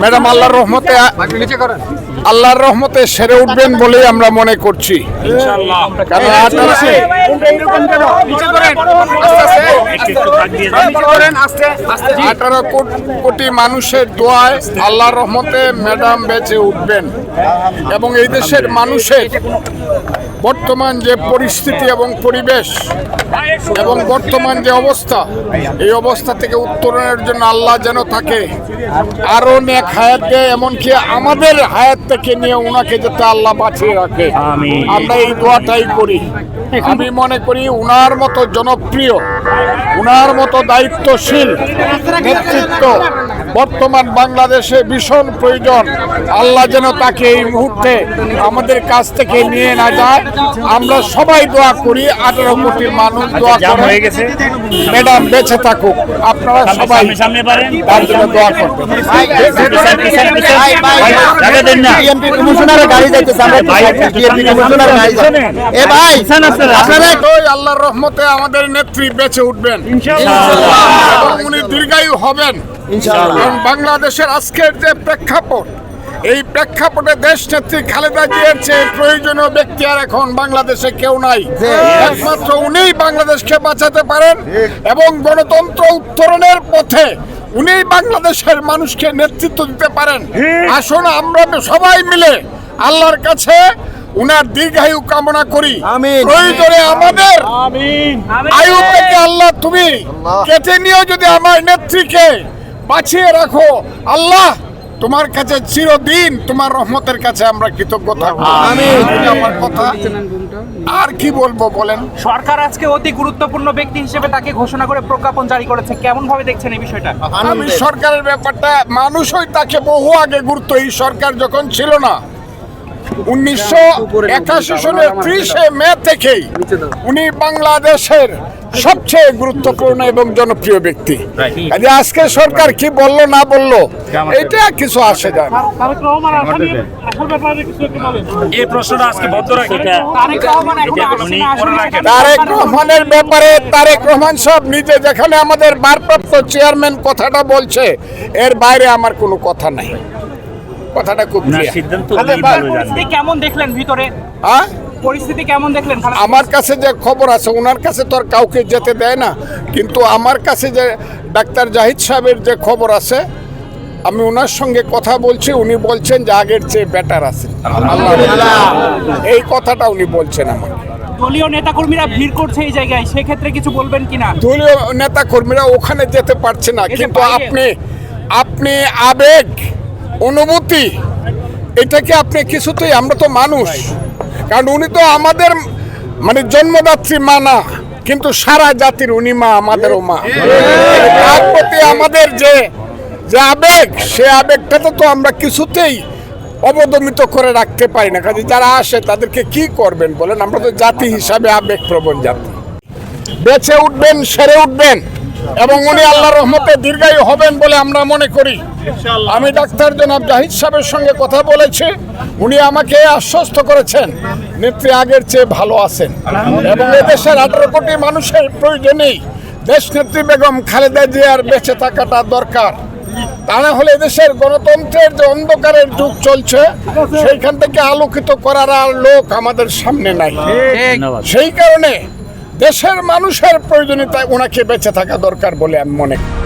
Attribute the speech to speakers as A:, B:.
A: Madam আল্লাহর রহমতে আল্লাহর রহমতে সেরে উঠবেন বলেই আমরা মনে করছি। কারণ আঠারো আঠারো কোটি মানুষের দোয়ায় আল্লাহর রহমতে ম্যাডাম বেঁচে উঠবেন। এবং এই দেশের মানুষের বর্তমান যে পরিস্থিতি এবং পরিবেশ এবং বর্তমান যে অবস্থা এই অবস্থা থেকে উত্তরণের জন্য আল্লাহ যেন থাকে আরও নেক হায়াত দেয় এমনকি আমাদের হায়াত থেকে নিয়ে ওনাকে যাতে আল্লাহ বাঁচিয়ে রাখে। আমরা এই দোয়াটাই করি। আমি মনে করি উনার মতো জনপ্রিয় উনার মতো দায়িত্বশীল নেতৃত্ব বর্তমান বাংলাদেশে ভীষণ প্রয়োজন আল্লাহ যেন তাকে এই মুহূর্তে আমাদের কাছ থেকে নিয়ে না যায় আমরা সবাই দোয়া করি আঠারো কোটি মানুষ দোয়া
B: হয়ে গেছে
A: ম্যাডাম বেঁচে থাকুক আপনারা সবাই
B: সামনে পারেন
A: তার জন্য দোয়া করবেন।
C: গাড়ি যাইতেছে আমরা। এ ভাই
A: আল্লাহর রহমতে আমাদের নেত্রী বেঁচে উঠবেন। উনি দীর্ঘায়ু হবেন। কারণ বাংলাদেশের আজকের যে প্রেক্ষাপট এই প্রেক্ষাপটে দেশ নেত্রী খালেদা জিয়ার চেয়ে প্রয়োজনীয় ব্যক্তি আর এখন বাংলাদেশে কেউ নাই। একমাত্র উনিই বাংলাদেশকে বাঁচাতে পারেন এবং গণতন্ত্র উত্তরণের পথে উনিই বাংলাদেশের মানুষকে নেতৃত্ব দিতে পারেন। আসুন আমরা সবাই মিলে আল্লাহর কাছে উনার দীর্ঘায়ু কামনা করি।
C: আমিন।
A: প্রয়োজনে আমাদের আয়ু থেকে আল্লাহ তুমি কেটে নিয়েও যদি আমার নেত্রীকে। বাঁচিয়ে রাখো। আল্লাহ তোমার কাছে চিরদিন তোমার রহমতের কাছে আমরা কৃতজ্ঞ থাকব। আমার কথা। আর কি বলব বলেন?
D: সরকার আজকে অতি গুরুত্বপূর্ণ ব্যক্তি হিসেবে তাকে ঘোষণা করে প্রজ্ঞাপন জারি করেছে। কেমন ভাবে দেখছেন এই বিষয়টা?
A: আমি সরকারের ব্যাপারটা মানুষই তাকে বহু আগে গুরুত্ব এই সরকার যখন ছিল না উনিশশো একাশি সনের ত্রিশে মে থেকেই উনি বাংলাদেশের সবচেয়ে গুরুত্বপূর্ণ এবং জনপ্রিয় ব্যক্তি। আজকে সরকার কি বলল না বলল এটা কিছু আসে যায়
B: এই প্রশ্নটা আজকে বদ্ধ রাখি।
D: তারেক
A: রহমানের ব্যাপারে তারেক রহমান সব নিজে যেখানে আমাদের ভারপ্রাপ্ত চেয়ারম্যান কথাটা বলছে এর বাইরে আমার কোনো কথা নাই। কথাটা খুব
B: সিদ্ধান্ত
D: কেমন দেখলেন ভিতরে?
A: হ্যাঁ?
D: পরিস্থিতি কেমন দেখলেন
A: আমার কাছে যে খবর আছে ওনার কাছে তো আর কাউকে যেতে দেয় না। কিন্তু আমার কাছে যে ডাক্তার জাহিদ সাহেবের যে খবর আছে আমি ওনার সঙ্গে কথা বলছি উনি বলছেন যে আগের চেয়ে বেটার আছে এই কথাটা উনি বলছেন আমাকে।
D: দলীয় নেতাকর্মীরা ভিড় করছে এই জায়গায় সেক্ষেত্রে কিছু বলবেন কিনা?
A: দলীয় নেতা কর্মীরা ওখানে যেতে পারছে না কিন্তু আপনি আপনি আবেগ অনুভূতি এটাকে আপনি কিছুতেই, আমরা তো মানুষ। কারণ উনি তো আমাদের মানে জন্মদাত্রী মা না, কিন্তু সারা জাতির উনি মা, আমাদেরও মা। তার প্রতি আমাদের যে যে আবেগ, সে আবেগটাতে তো আমরা কিছুতেই অবদমিত করে রাখতে পারি না। কাজে যারা আসে, তাদেরকে কি করবেন বলেন? আমরা তো জাতি হিসাবে আবেগ প্রবণ জাতি। বেঁচে উঠবেন, সেরে উঠবেন। এবং উনি আল্লাহর রহমতে দীর্ঘায়ু হবেন বলে আমরা মনে করি। আমি ডাক্তার জনাব জাহিদ সাহেবের সঙ্গে কথা বলেছি। উনি আমাকে আশ্বস্ত করেছেন নেত্রী আগের চেয়ে ভালো আছেন। এবং এদেশের আঠারো কোটি মানুষের প্রয়োজনেই দেশ নেত্রী বেগম খালেদা জিয়ার বেঁচে থাকাটা দরকার। তা না হলে দেশের গণতন্ত্রের যে অন্ধকারের যুগ চলছে সেইখান থেকে আলোকিত করার আর লোক আমাদের সামনে নাই। সেই কারণে দেশের মানুষের প্রয়োজনীয়তায় ওনাকে বেঁচে থাকা দরকার বলে আমি মনে করি।